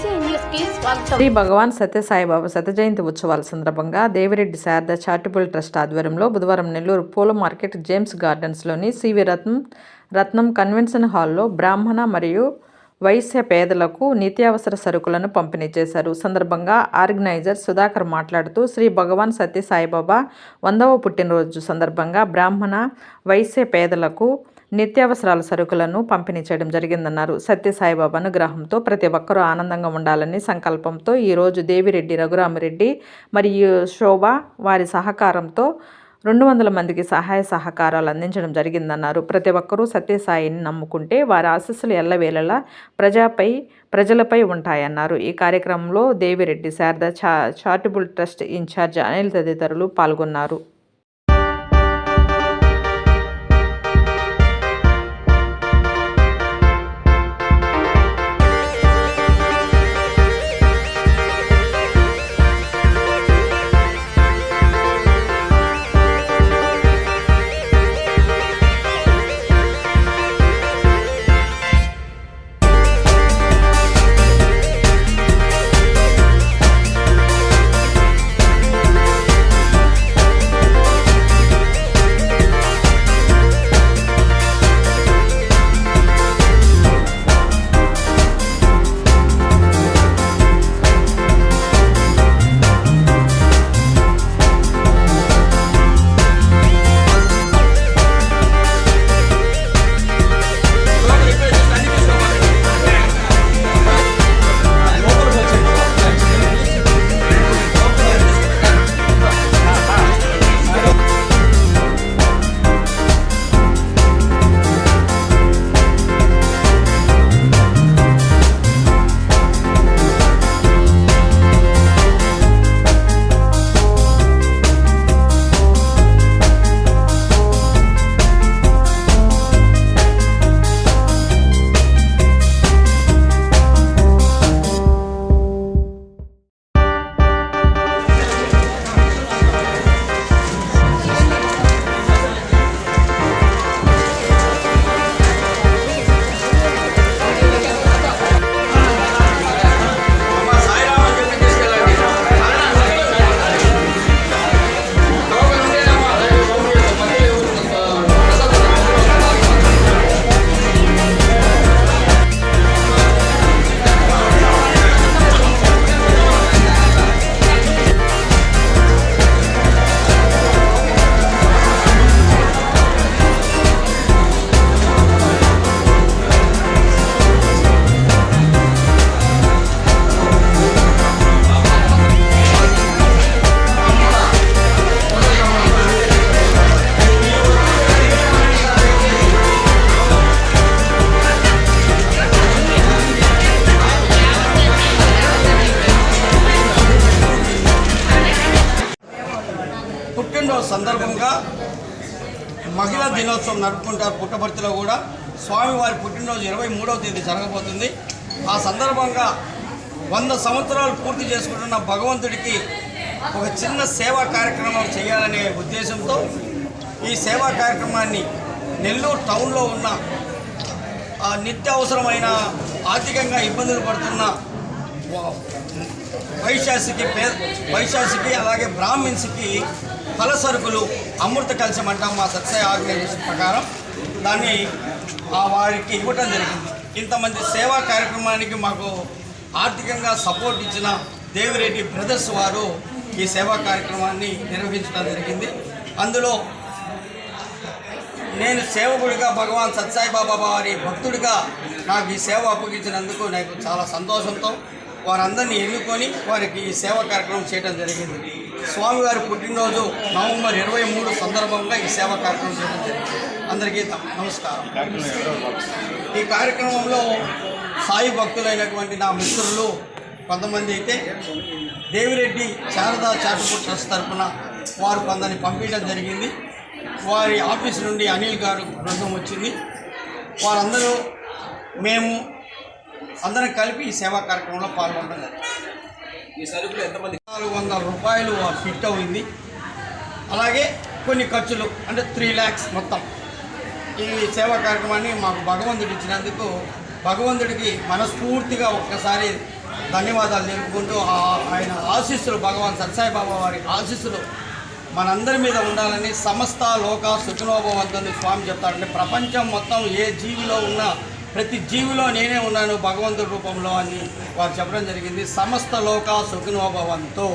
శ్రీ భగవాన్ సత్య సాయిబాబా శత జయంతి ఉత్సవాల సందర్భంగా దేవిరెడ్డి శారద చారిటబుల్ ట్రస్ట్ ఆధ్వర్యంలో బుధవారం నెల్లూరు పూల మార్కెట్ జేమ్స్ గార్డెన్స్లోని సివి రత్నం రత్నం కన్వెన్షన్ హాల్లో బ్రాహ్మణ మరియు వైశ్య పేదలకు నిత్యావసర సరుకులను పంపిణీ చేశారు. సందర్భంగా ఆర్గనైజర్ సుధాకర్ మాట్లాడుతూ శ్రీ భగవాన్ సత్య సాయిబాబా వందవ పుట్టినరోజు సందర్భంగా బ్రాహ్మణ వైశ్య పేదలకు నిత్యావసరాల సరుకులను పంపిణీ చేయడం జరిగిందన్నారు. సత్యసాయిబాబా అనుగ్రహంతో ప్రతి ఒక్కరూ ఆనందంగా ఉండాలని సంకల్పంతో ఈరోజు దేవిరెడ్డి రఘురామరెడ్డి మరియు శోభ వారి సహకారంతో రెండు వందల మందికి సహాయ సహకారాలు అందించడం జరిగిందన్నారు. ప్రతి ఒక్కరూ సత్యసాయిని నమ్ముకుంటే వారి ఆశస్సులు ఎల్లవేళలా ప్రజాపై ప్రజలపై ఉంటాయన్నారు. ఈ కార్యక్రమంలో దేవిరెడ్డి శారద చా చారిటబుల్ ట్రస్ట్ ఇన్ఛార్జ్ అనిల్ తదితరులు పాల్గొన్నారు. పుట్టినరోజు సందర్భంగా మహిళా దినోత్సవం నడుపుకుంటారు పుట్టపర్తిలో కూడా స్వామివారి పుట్టినరోజు ఇరవై మూడవ తేదీ జరగబోతుంది. ఆ సందర్భంగా వంద సంవత్సరాలు పూర్తి చేసుకుంటున్న భగవంతుడికి ఒక చిన్న సేవా కార్యక్రమం చేయాలనే ఉద్దేశంతో ఈ సేవా కార్యక్రమాన్ని నెల్లూరు టౌన్లో ఉన్న నిత్య నిత్యావసరమైన ఆర్థికంగా ఇబ్బందులు పడుతున్న వైశాసికి పే వైశాసికి అలాగే బ్రాహ్మిన్స్కి ఫల సరుకులు అమృత కలశం అంటాం మా సత్సాయి ఆర్గనైజేషన్ ప్రకారం. దాన్ని ఆ వారికి ఇవ్వటం జరిగింది. ఇంతమంది సేవా కార్యక్రమానికి మాకు ఆర్థికంగా సపోర్ట్ ఇచ్చిన దేవిరెడ్డి బ్రదర్స్ వారు ఈ సేవా కార్యక్రమాన్ని నిర్వహించడం జరిగింది. అందులో నేను సేవకుడిగా భగవాన్ సత్సాయి బాబా వారి భక్తుడిగా నాకు ఈ సేవ అప్పగించినందుకు నాకు చాలా సంతోషంతో వారందరినీ ఎన్నుకొని వారికి ఈ సేవా కార్యక్రమం చేయడం జరిగింది. స్వామివారి పుట్టినరోజు నవంబర్ ఇరవై మూడు సందర్భంగా ఈ సేవా కార్యక్రమం చేయడం జరిగింది. అందరికీ నమస్కారం. ఈ కార్యక్రమంలో సాయి భక్తులైనటువంటి నా మిత్రులు కొంతమంది అయితే దేవిరెడ్డి శారదా చాటుపూర్ ట్రస్ట్ తరఫున వారు కొందరిని పంపించడం జరిగింది. వారి ఆఫీస్ నుండి అనిల్ గారు బృందం వచ్చింది. వారందరూ మేము అందరం కలిపి ఈ సేవా కార్యక్రమంలో పాల్గొంటున్నారు ఈ సరుకులు ఎంతమంది? నాలుగు వందల రూపాయలు ఫిట్ అయింది. అలాగే కొన్ని ఖర్చులు అంటే త్రీ ల్యాక్స్ మొత్తం. ఈ సేవా కార్యక్రమాన్ని మాకు భగవంతుడు ఇచ్చినందుకు భగవంతుడికి మనస్ఫూర్తిగా ఒక్కసారి ధన్యవాదాలు తెలుపుకుంటూ ఆయన ఆశీస్సులు భగవాన్ సత్సాయి బాబా వారి ఆశీస్సులు మనందరి మీద ఉండాలని సమస్త లోక సుఖనోభవంతుని స్వామి చెప్తారంటే ప్రపంచం మొత్తం ఏ జీవిలో ఉన్నా ప్రతి జీవిలో నేనే ఉన్నాను భగవంతుడి రూపంలో అని వారు చెప్పడం జరిగింది. సమస్త లోక సుఖనోభవంతో